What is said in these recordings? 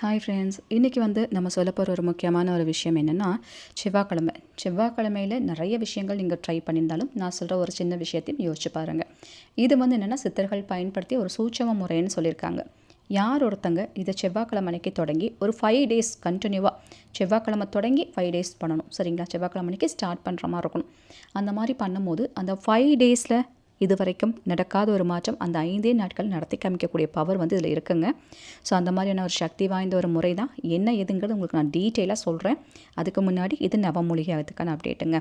Hi friends இன்றைக்கி வந்து நம்ம சொல்ல போகிற ஒரு முக்கியமான ஒரு விஷயம் என்னென்னா செவ்வாய்க்கிழமை. செவ்வாய்க்கிழமையில் நிறைய விஷயங்கள் நீங்கள் ட்ரை பண்ணியிருந்தாலும் நான் சொல்கிற ஒரு சின்ன விஷயத்தையும் யோசிச்சு பாருங்கள் இது வந்து என்னென்னா சித்தர்கள் பயன்படுத்தி ஒரு சூட்சம முறைன்னு சொல்லியிருக்காங்க. யார் ஒருத்தங்க இதை செவ்வாய்க்கிழமை அன்றைக்கி தொடங்கி ஒரு ஃபைவ் டேஸ் கண்டினியூவாக செவ்வாய்க்கிழமை தொடங்கி ஃபைவ் டேஸ் பண்ணணும். சரிங்களா? செவ்வாய்க்கிழமை அன்றைக்கி ஸ்டார்ட் பண்ணுற மாதிரி இருக்கணும். அந்த மாதிரி பண்ணும்போது அந்த ஃபைவ் டேஸில் இது வரைக்கும் நடக்காத ஒரு மாற்றம் அந்த ஐந்தே நாட்கள் நடத்தி காமிக்கக்கூடிய பவர் வந்து இதில் இருக்குங்க. ஸோ அந்த மாதிரியான ஒரு சக்தி வாய்ந்த ஒரு முறை தான் என்ன எதுங்கிறது உங்களுக்கு நான் டீட்டெயிலாக சொல்கிறேன் அதுக்கு முன்னாடி இது நவமூலிகைக்கான அப்டேட்டுங்க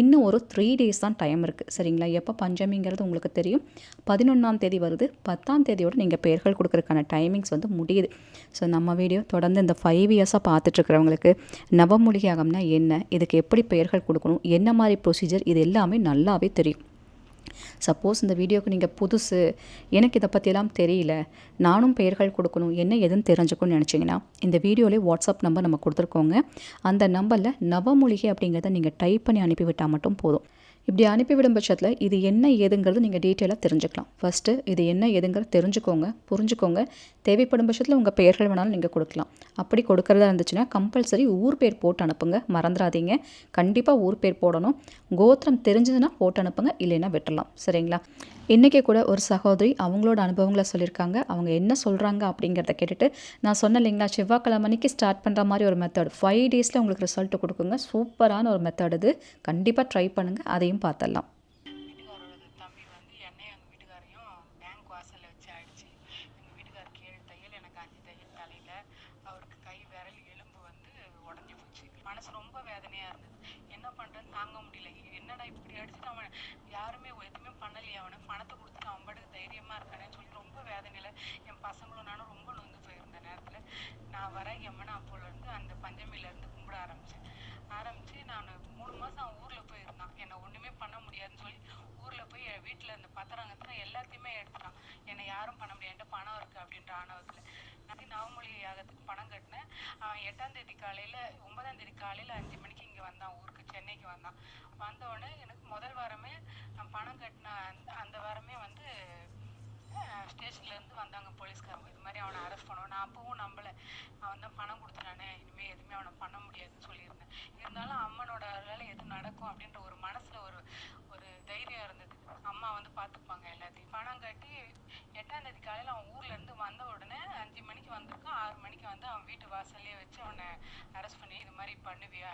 இன்னும் ஒரு த்ரீ டேஸ் தான் டைம் இருக்குது சரிங்களா? எப்போ பஞ்சமிங்கிறது உங்களுக்கு தெரியும். பதினொன்றாம் தேதி வருது. பத்தாம் தேதியோடு நீங்கள் பெயர்கள் கொடுக்குறதுக்கான டைமிங்ஸ் வந்து முடியுது. ஸோ நம்ம வீடியோ தொடர்ந்து இந்த ஃபைவ் இயர்ஸாக பார்த்துட்ருக்கிறவங்களுக்கு நவமூலிகையாகம்னா என்ன? இதுக்கு எப்படி பெயர்கள் கொடுக்கணும்? என்ன மாதிரி ப்ரொசீஜர் இது எல்லாமே நல்லாவே தெரியும். சப்போஸ் இந்த வீடியோக்கு நீங்கள் புதுசு எனக்கு இதை பற்றியெல்லாம் தெரியல நானும் பெயர்கள் கொடுக்கணும் என்ன எதுன்னு தெரிஞ்சுக்கணும்னு நினச்சிங்கன்னா இந்த வீடியோலேயே வாட்ஸ்அப் நம்பர் நம்ம கொடுத்துருக்கோங்க. அந்த நம்பரில் நவமூலிகை அப்படிங்கிறத நீங்கள் டைப் பண்ணி அனுப்பிவிட்டால் மட்டும் போதும். இப்படி அனுப்பிவிடும் பட்சத்தில் இது என்ன ஏதுங்கிறது நீங்கள் டீட்டெயிலாக தெரிஞ்சுக்கலாம். ஃபஸ்ட்டு இது என்ன ஏதுங்கிறது தெரிஞ்சுக்கோங்க புரிஞ்சுக்கோங்க. தேவைப்படும் பட்சத்தில் உங்கள் பெயர்கள் வேணாலும் நீங்கள் கொடுக்கலாம். அப்படி கொடுக்குறதா இருந்துச்சுன்னா கம்பல்சரி ஊர் பேர் போட்டு அனுப்புங்க மறந்துடாதீங்க கண்டிப்பாக ஊர் பேர் போடணும். கோத்திரம் தெரிஞ்சதுன்னா போட்டு அனுப்புங்க இல்லைன்னா சொல்லலாம் சரிங்களா? இன்றைக்கி கூட ஒரு சகோதரி அவங்களோட அனுபவங்களை சொல்லியிருக்காங்க. அவங்க என்ன சொல்கிறாங்க அப்படிங்கிறத கேட்டுட்டு நான் சொன்னேன் இல்லைங்களா செவ்வாய்க்கிழமை அன்னைக்கு ஸ்டார்ட் பண்ணுற மாதிரி ஒரு மெத்தட் ஃபைவ் டேஸில் உங்களுக்கு ரிசல்ட் கொடுக்குங்க. சூப்பரான ஒரு மெத்தட் இது. கண்டிப்பாக ட்ரை பண்ணுங்கள் அதையும் பார்த்துடலாம். எனக்கு தையல் மனசு ரொம்ப வேதனையாக இருந்தது என்ன பண்ணுறேன்னு தாங்க முடியல. என்னடா இப்படி அடிச்சுட்டு அவன் யாருமே எதுவுமே பண்ணலையே. அவனை பணத்தை கொடுத்துட்டு அவன் பாட்டுக்கு தைரியமாக இருக்கானேன்னு சொல்லி ரொம்ப வேதனையில் என் பசங்களும் நானும் ரொம்ப நொந்து போயிருந்த நேரத்தில் நான் வர எம்மனா அப்போலேருந்து அந்த பஞ்சமிலேருந்து கும்பிட ஆரம்பித்தேன் ஆரம்பித்து நான் மூணு மாதம் அவன் ஊரில் போயிருந்தான். என்னை ஒன்றுமே பண்ண முடியாதுன்னு சொல்லி ஊரில் போய் என் வீட்டில் அந்த பத்திரம் கத்திரம் எல்லாத்தையுமே எடுத்துட்டான். என்னை யாரும் பண்ண முடியாது. என்கிட்ட பணம் இருக்குது அப்படின்ற ஆணவத்தில். நான் நவமொழி யாகத்துக்கு பணம் கட்டினேன். அவன் எட்டாம் தேதி காலையில் ஒன்பதாம் தேதி காலையில் அஞ்சு மணிக்கு இங்கே வந்தான் ஊருக்கு சென்னைக்கு வந்தான். வந்தோடனே எனக்கு முதல் வாரமே நான் பணம் கட்டின அந்த அந்த வாரமே வந்து ஸ்டேஷன்லேருந்து வந்தாங்க போலீஸ்காரங்க. இது மாதிரி அவனை அரெஸ்ட் பண்ணுவோம். நான் அப்பவும் நம்பலை. அவன் தான் பணம் கொடுத்துட்டானே. இனிமேல் எதுவுமே அவனை பண்ண முடியாதுன்னு சொல்லியிருந்தேன். இருந்தாலும் அம்மனோட வேலை எது நடக்கும் அப்படின்ற ஒரு மனசில் ஒரு தைரியம் இருந்தது. அம்மா வந்து பார்த்துப்பாங்க எல்லாத்தையும். பணம் கட்டி எட்டாம் தேதி காலையில் அவன் ஊர்லேருந்து வந்த உடனே அஞ்சு மணிக்கு வந்திருக்கான். ஆறு மணிக்கு வந்து அவன் வீட்டு வாசல்லையே வச்சு அவனை அரெஸ்ட் பண்ணி இது மாதிரி பண்ணுவியா?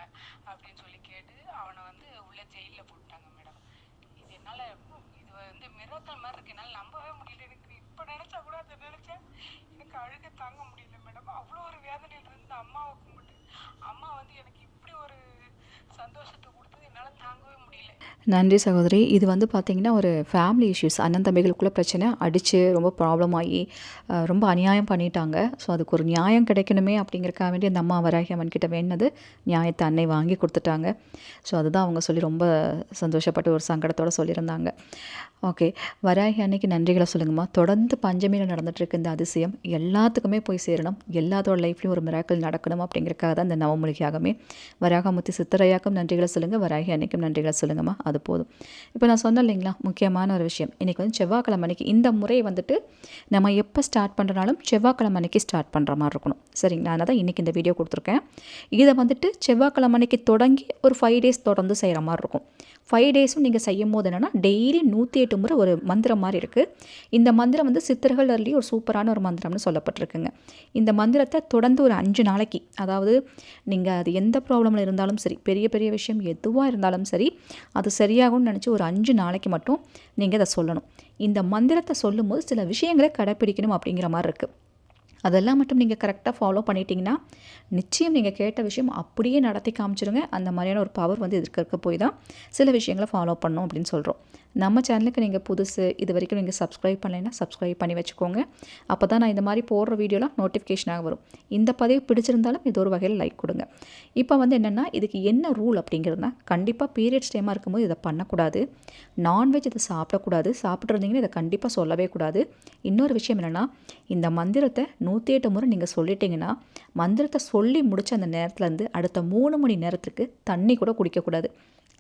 அப்படின்னு சொல்லி கேட்டு அவனை வந்து உள்ள ஜெயிலில் போட்டாங்க மேடம் இது என்னால் இது வந்து மிராக்கல் மாதிரி இருக்கு. என்னால் நம்பவே முடியல. எனக்கு இப்போ நினச்சா கூட அதை நினச்சேன். எனக்கு அழுக தாங்க முடியல மேடம் அவ்வளோ ஒரு வேதனையில் இருந்து அம்மாவை கும்பிட்டு அம்மா வந்து எனக்கு இப்படி ஒரு சந்தோஷத்தை என்னால் தாங்கவே முடியல. நன்றி சகோதரி. இது வந்து பார்த்திங்கன்னா ஒரு ஃபேமிலி இஷ்யூஸ் அண்ணன் தம்பிகளுக்குள்ள பிரச்சனை அடித்து ரொம்ப ப்ராப்ளம் ஆகி ரொம்ப அநியாயம் பண்ணிட்டாங்க. ஸோ அதுக்கு ஒரு நியாயம் கிடைக்கணுமே அப்படிங்கிறக்காக வேண்டி அந்த அம்மா வராகி அம்மன் கிட்ட வேணது நியாயத்தை அன்னை வாங்கி கொடுத்துட்டாங்க. ஸோ அதுதான் அவங்க சொல்லி ரொம்ப சந்தோஷப்பட்டு ஒரு சங்கடத்தோடு சொல்லியிருந்தாங்க. ஓகே வராகி அன்னைக்கு நன்றிகளை சொல்லுங்கம்மா. தொடர்ந்து பஞ்சமியில் நடந்துகிட்ருக்கு இந்த அதிசயம் எல்லாத்துக்குமே போய் சேரணும். எல்லாத்தோட லைஃப்லையும் ஒரு மிராக்கள் நடக்கணும் அப்படிங்கிறக்காக தான் இந்த நவமொழிக்காகவே வராகமுத்தி சித்தரையாக்கும் நன்றிகளை சொல்லுங்கள் வராகி அன்னைக்கும் நன்றிகளை சொல்லுங்கம்மா. அது போதும். இப்போ நான் சொன்னேன் இல்லைங்களா முக்கியமான ஒரு விஷயம். இன்றைக்கி வந்து செவ்வாய்க்கிழமை அன்னைக்கு இந்த முறை வந்துட்டு நம்ம எப்போ ஸ்டார்ட் பண்ணுறனாலும் செவ்வாய்க்கிழமை அன்னைக்கு ஸ்டார்ட் பண்ணுற மாதிரி இருக்கணும். சரிங்களா? அதனால் தான் இன்றைக்கி இந்த வீடியோ கொடுத்துருக்கேன். இதை வந்துட்டு செவ்வாய்க்கிழமை அன்னைக்கு தொடங்கி ஒரு ஃபைவ் டேஸ் தொடர்ந்து செய்கிற மாதிரி இருக்கும். ஃபைவ் டேஸும் நீங்கள் செய்யும் போது என்னென்னா டெய்லி நூற்றி எட்டு முறை ஒரு மந்திரம் மாதிரி இருக்குது இந்த மந்திரம் வந்து சித்தர்கள் அருளி ஒரு சூப்பரான ஒரு மந்திரம்னு சொல்லப்பட்டிருக்குங்க. இந்த மந்திரத்தை தொடர்ந்து ஒரு அஞ்சு நாளைக்கு அதாவது நீங்கள் அது எந்த ப்ராப்ளமில் இருந்தாலும் சரி பெரிய பெரிய விஷயம் எதுவாக இருந்தாலும் சரி அது சரியாகும்னு நினச்சி ஒரு அஞ்சு நாளைக்கு மட்டும் நீங்கள் அதை சொல்லணும். இந்த மந்திரத்தை சொல்லும்போது சில விஷயங்களை கடைப்பிடிக்கணும் அப்படிங்கிற மாதிரி இருக்குது அதெல்லாம் மட்டும் நீங்கள் கரெக்டாக ஃபாலோ பண்ணிட்டீங்கன்னா நிச்சயம் நீங்கள் கேட்ட விஷயம் அப்படியே நடத்தி காமிச்சிருங்க. அந்த மாதிரியான ஒரு பவர் வந்து இதுக்கு இருக்க போய் தான் சில விஷயங்களை ஃபாலோ பண்ணோம் அப்படின்னு சொல்கிறோம் நம்ம சேனலுக்கு நீங்கள் புதுசு இது வரைக்கும் நீங்கள் சப்ஸ்கிரைப் பண்ணலைன்னா சப்ஸ்கிரைப் பண்ணி வச்சுக்கோங்க. அப்போ தான் நான் இந்த மாதிரி போடுற வீடியோலாம் நோட்டிஃபிகேஷனாக வரும். இந்த பதிவு பிடிச்சிருந்தாலும் இது ஒரு வகையில் லைக் கொடுங்க. இப்போ வந்து என்னென்னா இதுக்கு என்ன ரூல் அப்படிங்கிறதுனா கண்டிப்பாக பீரியட்ஸ் டைமாக இருக்கும்போது இதை பண்ணக்கூடாது. நான்வெஜ் இதை சாப்பிடக்கூடாது. சாப்பிட்ருந்தீங்கன்னா இதை கண்டிப்பாக சொல்லவே கூடாது. இன்னொரு விஷயம் என்னென்னா இந்த மந்திரத்தை நூற்றி எட்டு முறை நீங்கள் சொல்லிட்டீங்கன்னா மந்திரத்தை சொல்லி முடித்த அந்த நேரத்துலேருந்து அடுத்த மூணு மணி நேரத்துக்கு தண்ணி கூட குடிக்கக்கூடாது.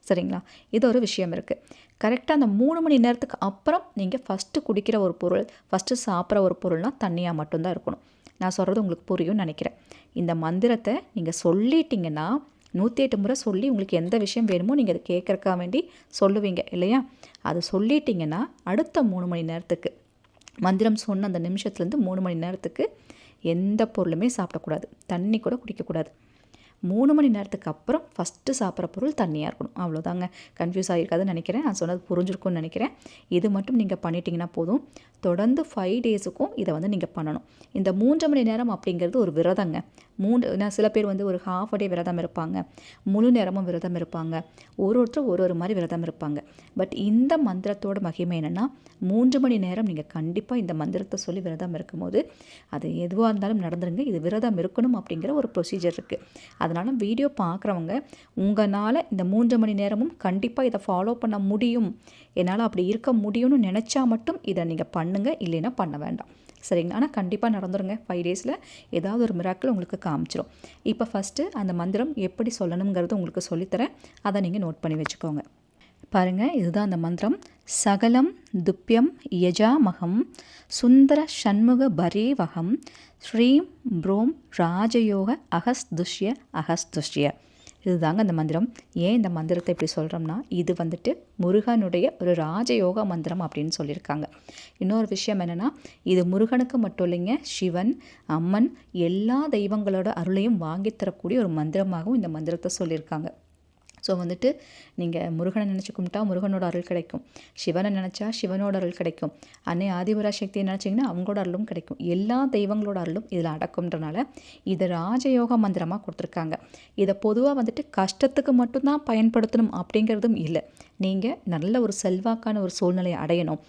சரிங்களா? இது ஒரு விஷயம் இருக்குது கரெக்டாக அந்த மூணு மணி நேரத்துக்கு அப்புறம் நீங்கள் ஃபஸ்ட்டு குடிக்கிற ஒரு பொருள் ஃபஸ்ட்டு சாப்பிட்ற ஒரு பொருள்னால் தண்ணியாக மட்டும்தான் இருக்கணும். நான் சொல்கிறது உங்களுக்கு புரியும்னு நினைக்கிறேன். இந்த மந்திரத்தை நீங்கள் சொல்லிட்டீங்கன்னா நூற்றி எட்டு முறை சொல்லி உங்களுக்கு எந்த விஷயம் வேணுமோ நீங்கள் அதை கேட்குறக்கா வேண்டி சொல்லுவீங்க இல்லையா? அது சொல்லிட்டீங்கன்னா அடுத்த மூணு மணி நேரத்துக்கு மந்திரம் சொன்ன அந்த நிமிஷத்துலேருந்து மூணு மணி நேரத்துக்கு எந்த பொருளுமே சாப்பிடக்கூடாது. தண்ணி கூட குடிக்கக்கூடாது. மூணு மணி நேரத்துக்கு அப்புறம் ஃபஸ்ட்டு சாப்பிட்ற பொருள் தண்ணியாக இருக்கணும். அவ்வளோதாங்க கன்ஃபியூஸ் ஆகிருக்காதுன்னு நினைக்கிறேன். நான் சொன்னது புரிஞ்சிருக்கும்னு நினைக்கிறேன். இது மட்டும் நீங்கள் பண்ணிட்டீங்கன்னா போதும். தொடர்ந்து ஃபைவ் டேஸுக்கும் இதை வந்து நீங்கள் பண்ணணும். இந்த மூன்று மணி நேரம் அப்படிங்கிறது ஒரு விரதங்க. மூன்று நான் சில பேர் வந்து ஒரு ஹாஃப் டே விரதம் இருப்பாங்க. முழு நேரமும் விரதம் இருப்பாங்க. ஒரு ஒருத்தர் ஒரு ஒரு மாதிரி விரதம் இருப்பாங்க. பட் இந்த மந்திரத்தோட மகிமை என்னென்னா மூன்று மணி நேரம் நீங்கள் கண்டிப்பாக இந்த மந்திரத்தை சொல்லி விரதம் இருக்கும்போது அது எதுவாக இருந்தாலும் நடந்துருங்க. இது விரதம் இருக்கணும் அப்படிங்கிற ஒரு ப்ரொசீஜர் இருக்குது அதனால் வீடியோ பார்க்குறவங்க உங்களால் இந்த மூன்று மணி நேரமும் கண்டிப்பாக இதை ஃபாலோ பண்ண முடியும். என்னால் அப்படி இருக்க முடியும்னு நினச்சா மட்டும் இதை நீங்கள் பண்ணுங்கள் இல்லைன்னா பண்ண வேண்டாம். சரிங்களா? ஆனால் கண்டிப்பாக நடந்துருங்க. ஃபைவ் டேஸில் ஏதாவது ஒரு மிராக்கிள் உங்களுக்கு காமிச்சிடும் இப்போ ஃபஸ்ட்டு அந்த மந்திரம் எப்படி சொல்லணுங்கிறது உங்களுக்கு சொல்லித்தரேன். அதை நீங்கள் நோட் பண்ணி வச்சுக்கோங்க. பாருங்கள் இதுதான் அந்த மந்திரம். சகலம் துப்பியம் யஜாமகம் சுந்தர ஷண்முக பரேவகம் ஸ்ரீம் ப்ரோம் ராஜயோக அகஸ்துஷ்ய அகஸ்துஷ்ய. இதுதாங்க இந்த மந்திரம். ஏன் இந்த மந்திரத்தை இப்படி சொல்கிறோம்னா இது வந்துட்டு முருகனுடைய ஒரு ராஜயோக மந்திரம் அப்படின்னு சொல்லியிருக்காங்க. இன்னொரு விஷயம் என்னென்னா இது முருகனுக்கு மட்டும் இல்லைங்க சிவன் அம்மன் எல்லா தெய்வங்களோட அருளையும் வாங்கி தரக்கூடிய ஒரு மந்திரமாகவும் இந்த மந்திரத்தை சொல்லியிருக்காங்க. ஸோ வந்துட்டு நீங்கள் முருகனை நினச்சி கும்பிட்டா முருகனோட அருள் கிடைக்கும். சிவனை நினச்சா சிவனோட அருள் கிடைக்கும். அன்னை ஆதிபரா சக்தியை நினச்சிங்கன்னா அவங்களோட அருளும் கிடைக்கும். எல்லா தெய்வங்களோட அருளும் இதில் அடக்கும்ன்றனால இதை ராஜயோக மந்திரமாக கொடுத்துருக்காங்க. இதை பொதுவாக வந்துட்டு கஷ்டத்துக்கு மட்டும்தான் பயன்படுத்தணும் அப்படிங்கிறதும் இல்லை. நீங்கள் நல்ல ஒரு செல்வாக்கான ஒரு சூழ்நிலையை அடையணும்.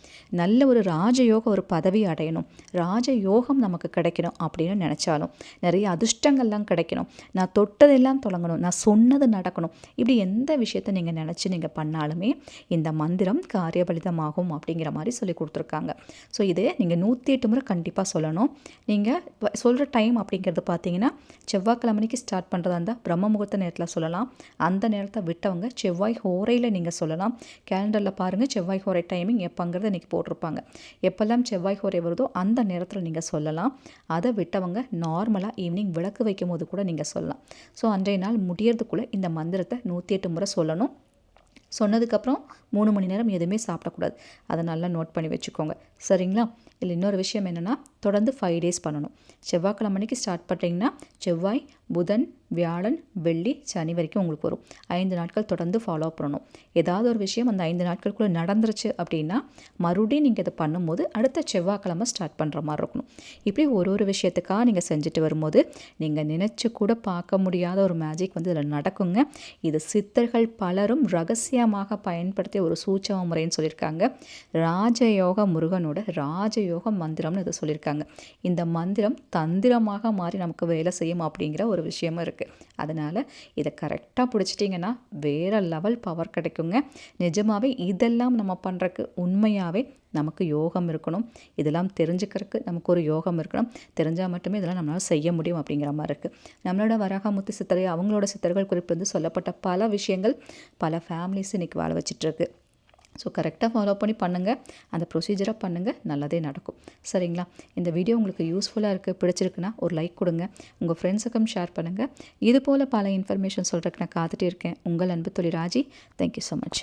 நல்ல ஒரு ராஜயோக ஒரு பதவி அடையணும். ராஜயோகம் நமக்கு கிடைக்கணும் அப்படின்னு நினச்சாலும் நிறைய அதிர்ஷ்டங்கள்லாம் கிடைக்கணும். நான் தொட்டதெல்லாம் தொடங்கணும். நான் சொன்னது நடக்கணும். இப்படி எந்த விஷயத்தை நீங்கள் நினச்சி நீங்கள் பண்ணாலுமே இந்த மந்திரம் காரியபலிதமாகும் அப்படிங்கிற மாதிரி சொல்லி கொடுத்துருக்காங்க. ஸோ இது நீங்கள் நூற்றி எட்டு முறை கண்டிப்பாக சொல்லணும். நீங்கள் சொல்கிற டைம் அப்படிங்கிறது பார்த்தீங்கன்னா செவ்வாய்க்கிழமைக்கு ஸ்டார்ட் பண்ணுறதா இருந்தால் பிரம்ம முகூர்த்த நேரத்தில் சொல்லலாம். அந்த நேரத்தை விட்டவங்க செவ்வாய் ஹோரையில் நீங்கள் சொல்லலாம். கேலண்டரில் பாருங்கள் செவ்வாய் ஹோரை டைமிங் எப்போங்கிறத இன்றைக்கி போட்டிருப்பாங்க. எப்போல்லாம் செவ்வாய் ஹோரை வருதோ அந்த நேரத்தில் நீங்கள் சொல்லலாம். அதை விட்டவங்க நார்மலாக ஈவினிங் விளக்கு வைக்கும் போது கூட நீங்கள் சொல்லலாம். ஸோ அன்றைய நாள் முடியறதுக்குள்ளே இந்த மந்திரத்தை நூற்றி எட்டு முறை சொல்லணும். சொன்னதுக்கப்புறம் மூணு மணி நேரம் எதுவுமே சாப்பிடக்கூடாது. அதை நல்லா நோட் பண்ணி வச்சுக்கோங்க. சரிங்களா? இதில் இன்னொரு விஷயம் என்னென்னா தொடர்ந்து ஃபைவ் டேஸ் பண்ணணும். செவ்வாய்க்கிழமைக்கு ஸ்டார்ட் பண்ணுறீங்கன்னா செவ்வாய் புதன் வியாழன் வெள்ளி சனி வரைக்கும் உங்களுக்கு வரும். ஐந்து நாட்கள் தொடர்ந்து ஃபாலோ பண்ணணும். ஏதாவது ஒரு விஷயம் அந்த ஐந்து நாட்களுக்குள்ளே நடந்துருச்சு அப்படின்னா மறுபடியும் நீங்கள் இதை பண்ணும்போது அடுத்த செவ்வாய்க்கிழமை ஸ்டார்ட் பண்ணுற மாதிரி இருக்கணும். இப்படி ஒரு ஒரு விஷயத்துக்காக நீங்கள் செஞ்சுட்டு வரும்போது நீங்கள் நினச்சி கூட பார்க்க முடியாத ஒரு மேஜிக் வந்து இதில் நடக்குங்க. இது சித்தர்கள் பலரும் ரகசியமாக பயன்படுத்திய ஒரு சூட்சம முறைன்னு சொல்லியிருக்காங்க. ராஜயோக முருகனோட ராஜயோக மந்திரம்னு இதை சொல்லியிருக்காங்க. இந்த மந்திரம் தந்திரமாக மாறி நமக்கு வேலை செய்யும் அப்படிங்கிற ஒரு விஷயமும் இருக்குது அதனால் இதை கரெக்டாக பிடிச்சிட்டிங்கன்னா வேறு லெவல் பவர் கிடைக்குங்க. நிஜமாகவே இதெல்லாம் நம்ம பண்ணுறக்கு உண்மையாகவே நமக்கு யோகம் இருக்கணும். இதெல்லாம் தெரிஞ்சுக்கிறதுக்கு நமக்கு ஒரு யோகம் இருக்கணும். தெரிஞ்சால் மட்டுமே இதெல்லாம் நம்மளால் செய்ய முடியும் அப்படிங்கிற மாதிரி இருக்குது நம்மளோட வராகமுத்து சித்தரை அவங்களோட சித்தர்கள் குறிப்பு வந்து சொல்லப்பட்ட பல விஷயங்கள் பல ஃபேமிலிஸ் இன்றைக்கி வாழ வச்சிட்ருக்கு ஸோ கரெக்டாக ஃபாலோ பண்ணி பண்ணுங்கள் அந்த ப்ரொசீஜராக பண்ணுங்கள் நல்லதே நடக்கும். சரிங்களா? இந்த வீடியோ உங்களுக்கு யூஸ்ஃபுல்லாக இருக்குது பிடிச்சிருக்குன்னா ஒரு லைக் கொடுங்க. உங்கள் ஃப்ரெண்ட்ஸுக்கும் ஷேர் பண்ணுங்கள் இது போல் பல இன்ஃபர்மேஷன் சொல்கிறதுக்கு நான் காத்துகிட்டே இருக்கேன். உங்கள் அன்பு தொழில் ராஜி. Thank you so much